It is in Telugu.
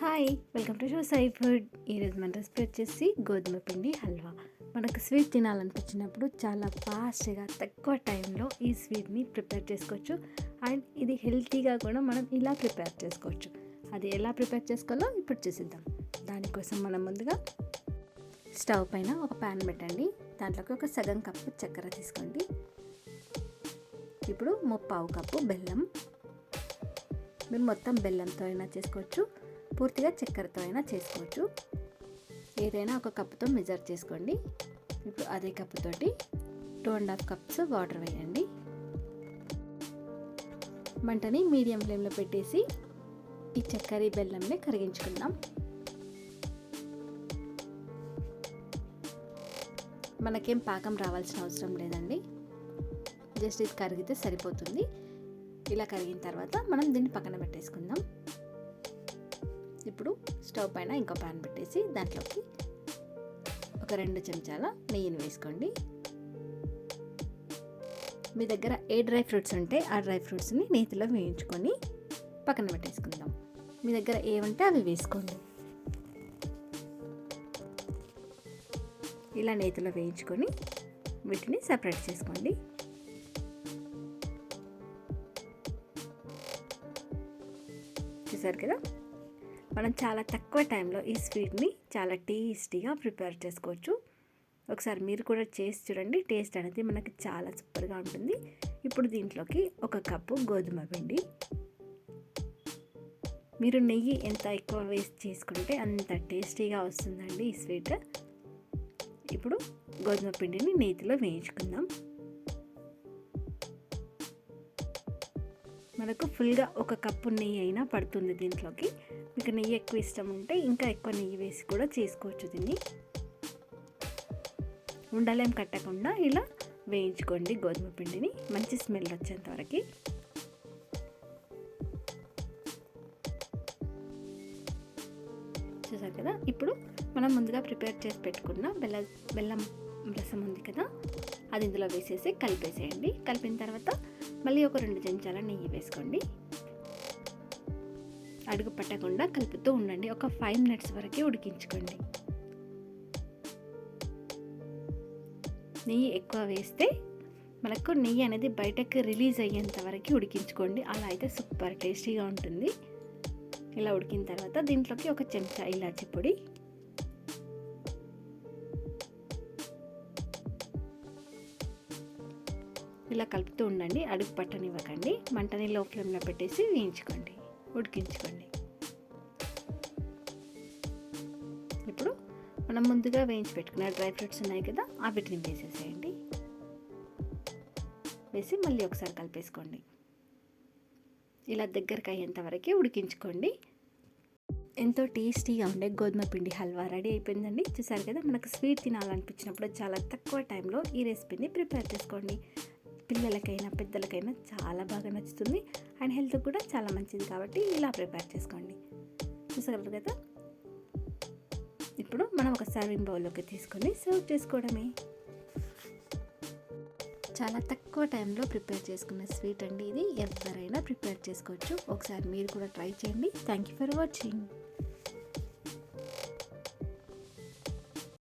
Hi welcome to show Sai food ఈరోజు మన రెసిపీ వచ్చేసి గోధుమ పిండి హల్వా. మనకు స్వీట్ తినాలనిపించినప్పుడు చాలా ఫాస్ట్గా తక్కువ టైంలో ఈ స్వీట్ని ప్రిపేర్ చేసుకోవచ్చు. అండ్ ఇది హెల్తీగా కూడా మనం ఇలా ప్రిపేర్ చేసుకోవచ్చు. అది ఎలా ప్రిపేర్ చేసుకోవాలో ఇప్పుడు చూసిద్దాం. దానికోసం మనం ముందుగా స్టవ్ పైన ఒక ప్యాన్ పెట్టండి. దాంట్లోకి ఒక సగం కప్పు చక్కెర తీసుకోండి. ఇప్పుడు ముప్పావు కప్పు బెల్లం. మేము మొత్తం బెల్లంతో అయినా చేసుకోవచ్చు. పూర్తిగా చక్కెరతో అయినా చేసుకోవచ్చు. ఏదైనా ఒక కప్పుతో మెజర్ చేసుకోండి. ఇప్పుడు అదే కప్పుతోటి two and half cups water వేయండి. మంటని మీడియం ఫ్లేమ్లో పెట్టేసి ఈ చక్కెర బెల్లంని కరిగించుకుందాం. మనకేం పాకం రావాల్సిన అవసరం లేదండి. జస్ట్ ఇది కరిగితే సరిపోతుంది. ఇలా కరిగిన తర్వాత మనం దీన్ని పక్కన పెట్టేసుకుందాం. ఇప్పుడు స్టవ్ పైన ఇంకో ప్యాన్ పెట్టేసి దాంట్లోకి ఒక రెండు చెంచాల నెయ్యిని వేసుకోండి. మీ దగ్గర ఏ డ్రై ఫ్రూట్స్ ఉంటే ఆ డ్రై ఫ్రూట్స్ని నేతిలో వేయించుకొని పక్కన పెట్టేసుకుందాం. మీ దగ్గర ఏముంటే అవి వేసుకోండి. ఇలా నేతిలో వేయించుకొని వీటిని సపరేట్ చేసుకోండి. చూసారు కదా? మనం చాలా తక్కువ టైంలో ఈ స్వీట్ని చాలా టేస్టీగా ప్రిపేర్ చేసుకోవచ్చు. ఒకసారి మీరు కూడా చేసి చూడండి టేస్ట్ అనేది మనకి చాలా సూపర్గా ఉంటుంది. ఇప్పుడు దీంట్లోకి ఒక కప్పు గోధుమ పిండి. మీరు నెయ్యి ఎంత ఎక్కువ వేస్ట్ చేసుకుంటే అంత టేస్టీగా వస్తుందండి ఈ స్వీట్. ఇప్పుడు గోధుమ పిండిని నేతిలో వేయించుకుందాం. మనకు ఫుల్గా ఒక కప్పు నెయ్యి అయినా పడుతుంది దీంట్లోకి. మీకు నెయ్యి ఎక్కువ ఇష్టం ఉంటే ఇంకా ఎక్కువ నెయ్యి వేసి కూడా చేసుకోవచ్చు దీన్ని. ఉండలేం కట్టకుండా ఇలా వేయించుకోండి గోధుమ పిండిని. మంచి స్మెల్ వచ్చేంత వరకు. చూసారు కదా? ఇప్పుడు మనం ముందుగా ప్రిపేర్ చేసి పెట్టుకున్న బెల్ల బెల్లం రసం ఉంది కదా? అది ఇందులో వేసేసి కలిపేసేయండి. కలిపిన తర్వాత మళ్ళీ ఒక రెండు చెంచాల నెయ్యి వేసుకోండి. అడుగు పట్టకుండా కలుపుతూ ఉండండి. ఒక ఫైవ్ మినిట్స్ వరకే ఉడికించుకోండి. నెయ్యి ఎక్కువ వేస్తే మనకు నెయ్యి అనేది బయటకు రిలీజ్ అయ్యేంత వరకు ఉడికించుకోండి. అలా అయితే సూపర్ టేస్టీగా ఉంటుంది. ఇలా ఉడికిన తర్వాత దీంట్లోకి ఒక చెంచా ఇలాచి పొడి. ఇలా కలుపుతూ ఉండండి. అడుగు పట్టనివ్వకండి. మంటని లో ఫ్లేమ్లో పెట్టేసి వేయించుకోండి. ఉడికించుకోండి. ఇప్పుడు మనం ముందుగా వేయించి పెట్టుకున్న డ్రై ఫ్రూట్స్ ఉన్నాయి కదా ఆ వీటిని వేసేసేయండి వేసి మళ్ళీ ఒకసారి కలిపేసుకోండి. ఇలా దగ్గరకు అయ్యేంత వరకే ఉడికించుకోండి. ఎంతో టేస్టీగా ఉండే గోధుమ పిండి హల్వా రెడీ అయిపోయిందండి. చూసారు కదా మనకు స్వీట్ తినాలనిపించినప్పుడు చాలా తక్కువ టైంలో ఈ రెసిపీని ప్రిపేర్ చేసుకోండి. పిల్లలకైనా పెద్దలకైనా చాలా బాగా నచ్చుతుంది. అండ్ హెల్త్ కూడా చాలా మంచిది కాబట్టి ఇలా ప్రిపేర్ చేసుకోండి. చూసగలరు కదా? ఇప్పుడు మనం ఒక సర్వింగ్ బౌల్లోకి తీసుకొని సర్వ్ చేసుకోవడమే. చాలా తక్కువ టైంలో ప్రిపేర్ చేసుకున్న స్వీట్ అండి ఇది. ఎవరైనా ప్రిపేర్ చేసుకోవచ్చు. ఒకసారి మీరు కూడా ట్రై చేయండి. Thank you for watching.